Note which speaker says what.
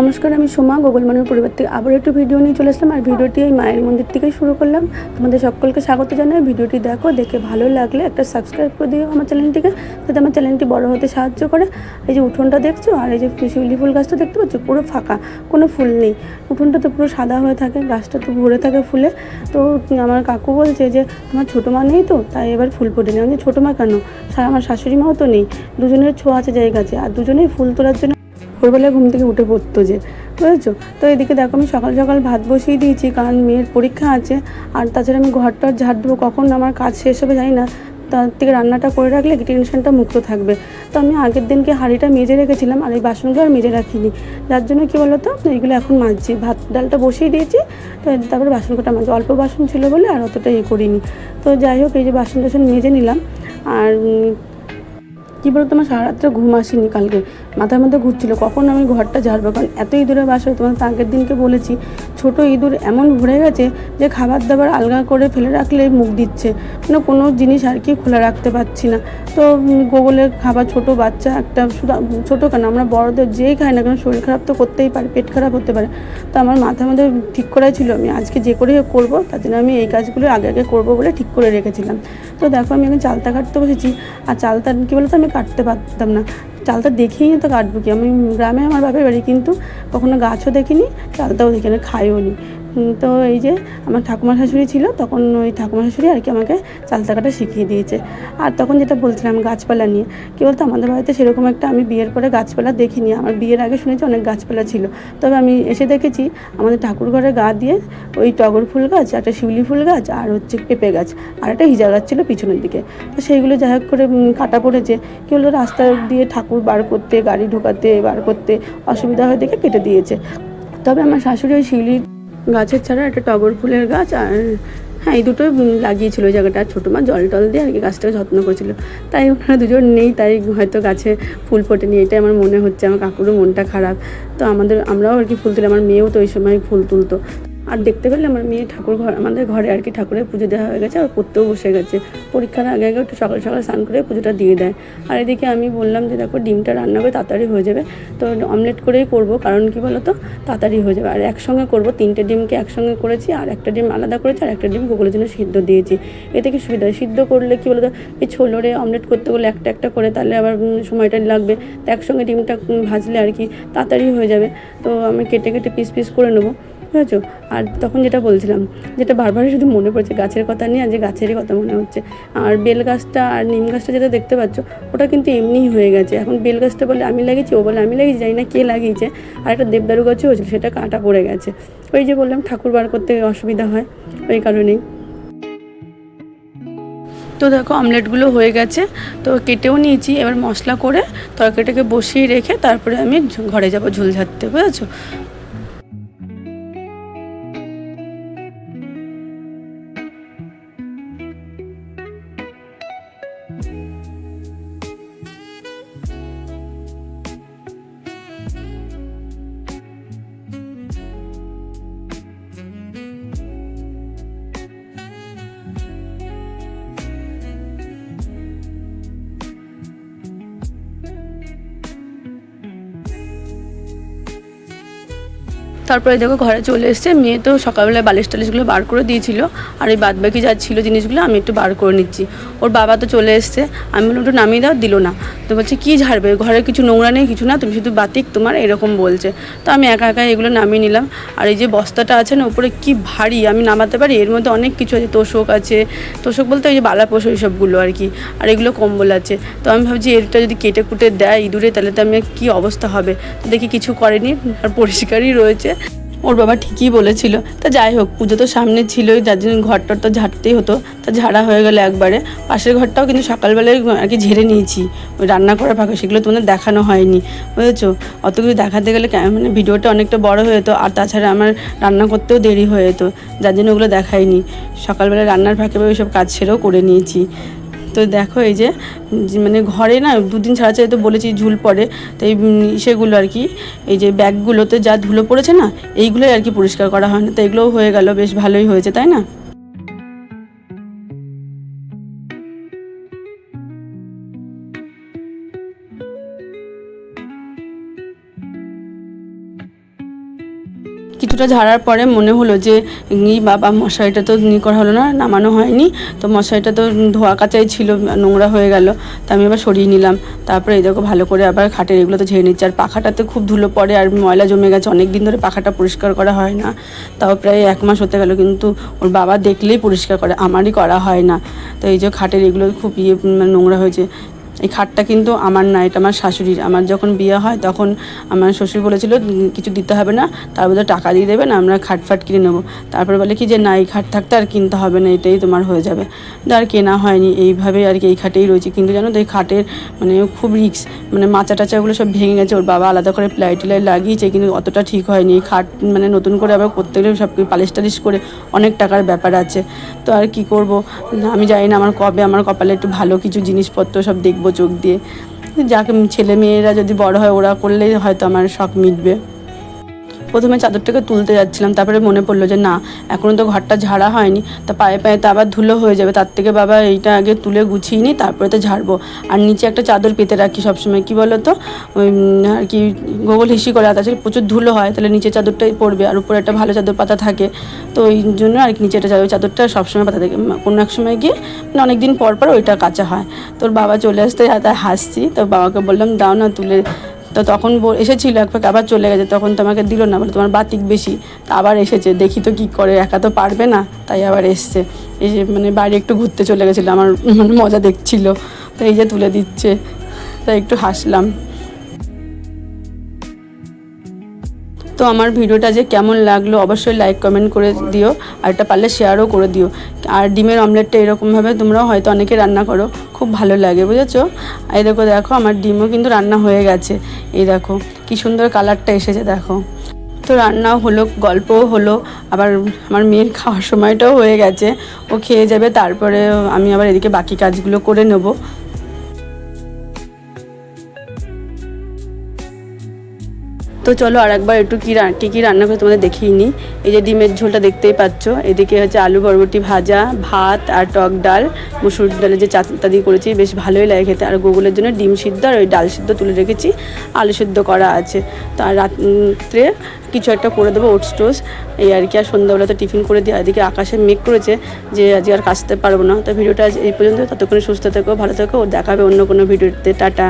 Speaker 1: নমস্কার, আমি সোমা, গোগল মানুষ পরিবার থেকে আবার একটু ভিডিও নিয়ে চলে আসলাম। আর ভিডিওটি এই মায়ের মন্দির থেকেই শুরু করলাম। তোমাদের সকলকে স্বাগত জানাই। ভিডিওটি দেখো, দেখে ভালো লাগলে একটা সাবস্ক্রাইব করে দিও আমার চ্যানেলটিকে যাতে আমার চ্যানেলটি বড় হতে সাহায্য করে। এই যে উঠোনটা দেখছ, আর এই যে শিউলি ফুল গাছটা দেখতে পাচ্ছ, পুরো ফাঁকা, কোনো ফুল নেই। উঠোনটা তো পুরো সাদা হয়ে থাকে, গাছটা তো ভরে থাকে ফুলে। তো আমার কাকু বলছে যে, আমার ছোটো মা নেই তো, তাই এবার ফুল ফোটে ফোটেনি। আমি ছোটো মা কেন? আমার শাশুড়ি মাও তো নেই। দুজনের ছোঁয়া আছে জায়গা আছে আর দুজনেই ফুল তোলার জন্য ভোরবেলায় ঘুম থেকে উঠে পড়তো যে, বুঝেছ? তো এদিকে দেখো আমি সকাল সকাল ভাত বসিয়ে দিয়েছি, কারণ মেয়ের পরীক্ষা আছে। আর তাছাড়া আমি ঘরটা ঝাড় দেবো কখন, আমার কাজ শেষ হবে জানি না। তার থেকে রান্নাটা করে রাখলে টেনশনটা মুক্ত থাকবে। তো আমি আগের দিনকে হাঁড়িটা মেজে রেখেছিলাম, আর এই বাসনগুলো আর মেজে রাখিনি। যার জন্য কী বলতো এইগুলো এখন মাজছি। ভাত ডালটা বসিয়ে দিয়েছি, তো তারপরে বাসন কটা মাজছি। অল্প বাসন ছিল বলে আর অতটা ইয়ে করিনি। তো যাই হোক, এই যে বাসন টাসন মেজে নিলাম। আর কী বলতো তোমার সারা রাত্রে ঘুম আসেনি কালকে। মাথার মধ্যে ঘুরছিল। কখন আমি ঘরটা ঝাড়বো? কারণ এত ইঁদুরের বাসায় তোমার আগের দিনকে বলেছি, ছোট ইঁদুর এমন ভরে গেছে যে খাবার দাবার আলগা করে ফেলে রাখলে মুখ দিচ্ছে। মানে কোনো জিনিস আর কি খোলা রাখতে পারছি না। তো গোগলের খাবার, ছোট বাচ্চা একটা শুধু ছোটো কেন? আমরা বড়দের যেই খাই না কেন, শরীর খারাপ তো করতেই পারে, পেট খারাপ হতে পারে। তো আমার মাথার মধ্যে ঠিক করাই ছিল, আমি আজকে যে করেই করব, তার জন্য আমি এই কাজগুলো আগে আগে করব বলে ঠিক করে রেখেছিলাম। তো দেখো, আমি এখন চালতা কাটতে বসেছি। আর চালতা কী বলতো? আমি কাটতে পারতাম না। চালতা দেখেই না তো কাটবো কি? আমি গ্রামে আমার বাপের বাড়ি কিন্তু কখনো গাছও দেখিনি, চালটাও দেখি না খাইও নি। তো এই যে আমার ঠাকুমা শাশুড়ি ছিল, তখন ওই ঠাকুমা শাশুড়ি আর কি আমাকে চালতা কাটা শিখিয়ে দিয়েছে। আর তখন যেটা বলছিলাম গাছপালা নিয়ে, কী বলতো, আমাদের বাড়িতে সেরকম একটা আমি বিয়ের পরে গাছপালা দেখিনি। আমার বিয়ের আগে শুনেছি অনেক গাছপালা ছিল। তবে আমি এসে দেখেছি, আমাদের ঠাকুর ঘরে গা দিয়ে ওই টগর ফুল গাছ, একটা শিউলি ফুল গাছ, আর হচ্ছে পেঁপে গাছ, আর একটা হিজা গাছ ছিল পিছনের দিকে। তো সেইগুলো যাই হোক করে কাটা পড়েছে। কী হলো রাস্তা দিয়ে ঠাকুর বার করতে, গাড়ি ঢোকাতে, বার করতে অসুবিধা হয়ে দেখে কেটে দিয়েছে। তবে আমার শাশুড়ি ওই শিউলি গাছের ছাড়া একটা টগর ফুলের গাছ আর হ্যাঁ এই দুটোই লাগিয়েছিল ওই জায়গাটা, ছোটো মা জল টল দিয়ে আর কি গাছটাকে যত্ন করেছিল। তাই ওখানে দুজন নেই, তাই হয়তো গাছে ফুল ফোটেনি, এটাই আমার মনে হচ্ছে, আমার কাকুরও মনটা খারাপ। তো আমাদের, আমরাও আর কি ফুল তুলি, আমার মেয়েও তো ওই সময় ফুল তুলতো। আর দেখতে পেলে আমার মেয়ে ঠাকুর ঘর, আমাদের ঘরে আর কি ঠাকুরের পুজো দেওয়া হয়ে গেছে আর পড়তেও বসে গেছে। পরীক্ষার আগে আগে একটু সকাল সকাল স্নান করে পুজোটা দিয়ে দেয়। আর এদিকে আমি বললাম যে, দেখো, ডিমটা রান্না করে তাড়াতাড়ি হয়ে যাবে। তো অমলেট করেই করব। কারণ কি বলো তো তাড়াতাড়ি হয়ে যাবে। আর একসঙ্গে করব। তিনটে ডিমকে একসঙ্গে করেছি। আর একটা ডিম আলাদা করেছি আর একটা ডিম গুগলের জন্য সিদ্ধ দিয়েছি। এতে কি সুবিধা? হয় সিদ্ধ করলে কি বলতো? এই ছোলোরে অমলেট করতে গেলে একটা একটা করে তাহলে আবার সময়টা লাগবে। তো একসঙ্গে ডিমটা ভাজলে আর কি তাড়াতাড়ি হয়ে যাবে। তো আমি কেটে কেটে পিস পিস করে নেব। বুঝেছ আর তখন যেটা বলছিলাম, যেটা বারবার শুধু মনে পড়ছে, গাছের কথা নিয়ে আর যে গাছেরই কথা মনে হচ্ছে। আর বেল গাছটা আর নিম গাছটা যেটা দেখতে পাচ্ছ, ওটা কিন্তু এমনিই হয়ে গেছে। এখন বেল গাছটা বলে আমি লাগিয়েছি, ও বলে আমি লাগিয়েছি, জানি না কে লাগিয়েছে। আর একটা দেবদারু গাছও হয়েছিল, সেটা কাটা পড়ে গেছে। ওই যে বললাম, ঠাকুর বার করতে অসুবিধা হয়, ওই কারণেই। তো দেখো, অমলেটগুলো হয়ে গেছে, তো কেটেও নিয়েছি। এবার মশলা করে তরকারিটাকে বসিয়ে রেখে তারপরে আমি ঘরে যাব ঝোল ঝাড়তে, বুঝেছ? তারপরে দেখো ঘরে চলে এসছে। মেয়ে তো সকালবেলায় বালিশ টালিশগুলো বার করে দিয়েছিল। আর এই বাদ বাকি যা ছিল জিনিসগুলো আমি একটু বার করে নিচ্ছি। ওর বাবা তো চলে এসছে। আমি বললাম, একটু নামিয়ে দাও, দিল না। তো বলছে, কী ঝাড়বে ঘরে কিছু নোংরা নেই, কিছু না, তুমি শুধু বাতিক, তোমার এরকম বলছে। তো আমি একা একা এগুলো নামিয়ে নিলাম। আর এই যে বস্তাটা আছে না, উপরে কি ভারী, আমি নামাতে পারি? এর মধ্যে অনেক কিছু আছে, তোষক আছে। তোষক বলতে ওই যে বালা বালাপোষ সবগুলো আর কি। আর এগুলো কম্বল আছে। তো আমি ভাবছি এটা যদি কেটে কুটে দেয় ইঁদুরে, তাহলে তো আমি কী অবস্থা হবে? তো দেখি কিছু করেনি, আর পরিষ্কারই রয়েছে। ওর বাবা ঠিকই বলেছিল। তা যাই হোক, পুজো তো সামনে ছিলই, যার জন্য ঘরটার তো ঝাড়তেই হতো। তা ঝাড়া হয়ে গেলে একবারে। পাশের ঘরটাও কিন্তু সকালবেলায় আর কি ঝেড়ে নিয়েছি। ওই রান্না করা ফাঁকা, সেগুলো তোমাদের দেখানো হয়নি। বুঝেছ? অত কিছু দেখাতে গেলে মানে ভিডিওটা অনেকটা বড় হয়ে যেত, আর তাছাড়া আমার রান্না করতেও দেরি হয়ে যেত। যার জন্য ওগুলো দেখাইনি। সকালবেলা রান্নার ফাঁকে ওই সব কাজ সেরেও করে নিয়েছি। তো দেখো এই যে মানে ঘরে না দুদিন ছাড়া ছাড়া তো বলেছি ঝুল পড়ে তো এই সেগুলো আর কি, এই যে ব্যাগগুলোতে যা ধুলো পড়েছে না, এইগুলোই আর কি পরিষ্কার করা হয় না, তো এগুলোও হয়ে গেল, বেশ ভালোই হয়েছে, তাই না? কিছুটা ঝাড়ার পরে মনে হলো যে, ই বাবা, মশারিটা তো নি করা হলো না, নামানো হয়নি। তো মশারিটা তো ধোয়া কাচাই ছিল, নোংরা হয়ে গেল। তা আমি আবার সরিয়ে নিলাম। তারপরে এই দেখো, ভালো করে আবার খাটের এগুলো তো ঝেড়ে নিচ্ছে। আর পাখাটাতে খুব ধুলো পড়ে আর ময়লা জমে গেছে। অনেক দিন ধরে পাখাটা পরিষ্কার করা হয় না। তাও প্রায় এক মাস হতে গেল, কিন্তু ওর বাবা দেখলেই পরিষ্কার করে। আমারই করা হয় না। তো এই যে খাটের এগুলো খুব ইয়ে মানে নোংরা হয়েছে। এই খাটটা কিন্তু আমার না, এটা আমার শাশুড়ির। আমার যখন বিয়ে হয় তখন আমার শ্বশুর বলেছিল কিছু দিতে হবে না, তার বদলে টাকা দিয়ে দেবেন, আমরা খাট ফাট কিনে নেব। তারপরে বলে কি যে, না, এই খাট থাকতে আর কিনতে হবে না, এটাই তোমার হয়ে যাবে। আর কেনা হয়নি এইভাবে আর কি এই খাটেই রয়েছে। কিন্তু জানো তো, এই খাটের মানে খুব রিক্স মানে মাচা টাচাগুলো সব ভেঙে গেছে, ওর বাবা আলাদা করে প্লাই টিলাই লাগিয়েছে, কিন্তু অতটা ঠিক হয়নি। খাট মানে নতুন করে আবার করতে গেলে সব পালিশ টালিশ করে অনেক টাকার ব্যাপার আছে। তো আর কি করব? আমি জানি না আমার কবে, আমার কপালে একটু ভালো কিছু জিনিসপত্র সব দেখব চোখ দিয়ে। যাকে ছেলে মেয়েরা যদি বড় হয় ওরা করলে হয়তো আমার শখ মিটবে। প্রথমে চাদরটাকে তুলতে যাচ্ছিলাম, তারপরে মনে পড়ল যে না এখনও তো ঘরটা ঝাড়া হয়নি। তা পায়ে পায়ে তো আবার ধুলো হয়ে যাবে, তার থেকে বাবা এইটা আগে তুলে গুছিয়ে নিই তারপরে তো ঝাড়বো। আর নিচে একটা চাদর পেতে রাখি সবসময়, কী বলো তো ওই, আর কি গোগল হিসি করে তাছাড়া প্রচুর ধুলো হয়, তাহলে নিচে চাদরটাই পড়বে, আর উপরে একটা ভালো চাদর পাতা থাকে। তো ওই জন্য আর কি নিচে একটা চাদর চাদরটা সবসময় পাতা থাকে। কোনো এক সময় গিয়ে মানে অনেক দিন পর পর ওইটা কাঁচা হয়। তোর বাবা চলে আসতে, তাই হাসছি তো বাবাকে বললাম, দাও না, তুলে তো তখন এসেছিল, এক আবার চলে গেছে, তখন তোমাকে দিল না, বলে তোমার বাতিক বেশি। তা আবার এসেছে, দেখি তো কী করে, একা তো পারবে না, তাই আবার এসছে। এসে মানে বাড়ি একটু ঘুরতে চলে গেছিল, আমার মানে মজা দেখছিল। তো এই যে তুলে দিচ্ছে, তাই একটু হাসলাম। তো আমার ভিডিওটা যে কেমন লাগল অবশ্যই লাইক কমেন্ট করে দিও, আর এটা পারলে শেয়ারও করে দিও। আর ডিমের অমলেটটা এরকমভাবে তোমরাও হয়তো অনেকে রান্না করো, খুব ভালো লাগে, বুঝেছ? এই দেখো দেখো, আমার ডিমও কিন্তু রান্না হয়ে গেছে। এই দেখো, কি সুন্দর কালারটা এসেছে, দেখো। তো রান্নাও হলো, গল্পও হলো, আবার আমার মেয়ের খাওয়ার সময়টাও হয়ে গেছে। ও খেয়ে যাবে তারপরে আমি আবার এদিকে বাকি কাজগুলো করে নেব। তো চলো আর একবার একটু কী কী কী রান্না করে তোমাদের দেখিয়ে নিই এই যে ডিমের ঝোলটা দেখতেই পাচ্ছ। এদিকে হচ্ছে আলু বরবটি ভাজা, ভাত আর টক ডাল, মুসুর ডালের যে দিয়ে করেছি, বেশ ভালোই লাগে খেতে। আর গোগুলের জন্য ডিম সিদ্ধ আর ওই ডাল সিদ্ধ তুলে রেখেছি। আলু সিদ্ধ করা আছে। তো আর রাত্রে কিছু একটা করে দেবো ওটস টোস এই আর কি, আর সন্ধ্যাবেলা তো টিফিন করে দিই এদিকে আকাশে মেঘ করেছে যে আজকে আর কাচতে পারব না। তো ভিডিওটা আজ এই পর্যন্ত। ততক্ষণে সুস্থ থেকো, ভালো থেকো। ও দেখাবে অন্য কোনো ভিডিওতে। টাটা।